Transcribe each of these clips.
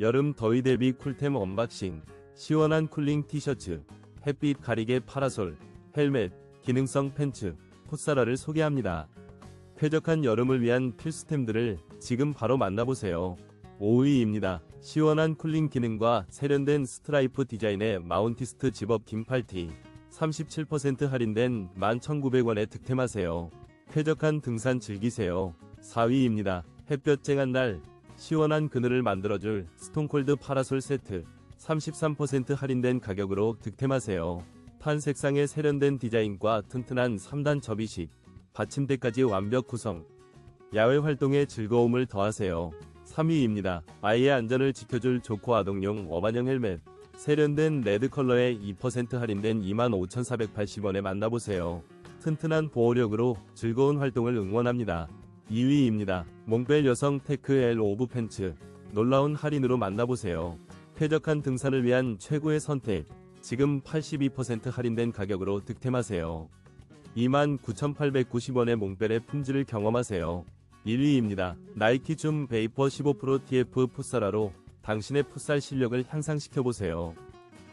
여름 더위 대비 쿨템 언박싱, 시원한 쿨링 티셔츠, 햇빛 가리개 파라솔, 헬멧, 기능성 팬츠, 풋사라를 소개합니다. 쾌적한 여름을 위한 필수템들을 지금 바로 만나보세요. 5위입니다. 시원한 쿨링 기능과 세련된 스트라이프 디자인의 마운티스트 집업 긴팔티 37% 할인된 11,900원에 득템하세요. 쾌적한 등산 즐기세요. 4위입니다. 햇볕 쨍한 날 시원한 그늘을 만들어줄 스톤콜드 파라솔 세트 33% 할인된 가격으로 득템하세요. 판 색상의 세련된 디자인과 튼튼한 3단 접이식, 받침대까지 완벽 구성. 야외 활동에 즐거움을 더하세요. 3위입니다. 아이의 안전을 지켜줄 조코 아동용 어반형 헬멧. 세련된 레드 컬러에 2% 할인된 25,480원에 만나보세요. 튼튼한 보호력으로 즐거운 활동을 응원합니다. 2위입니다. 몽벨 여성 테크 L 오브 팬츠. 놀라운 할인으로 만나보세요. 쾌적한 등산을 위한 최고의 선택. 지금 82% 할인된 가격으로 득템하세요. 29,890원의 몽벨의 품질을 경험하세요. 1위입니다. 나이키 줌 베이퍼 15% TF 풋사라로 당신의 풋살 실력을 향상시켜보세요.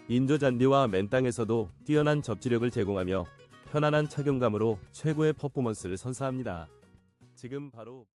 인조 잔디와 맨땅에서도 뛰어난 접지력을 제공하며 편안한 착용감으로 최고의 퍼포먼스를 선사합니다. 지금 바로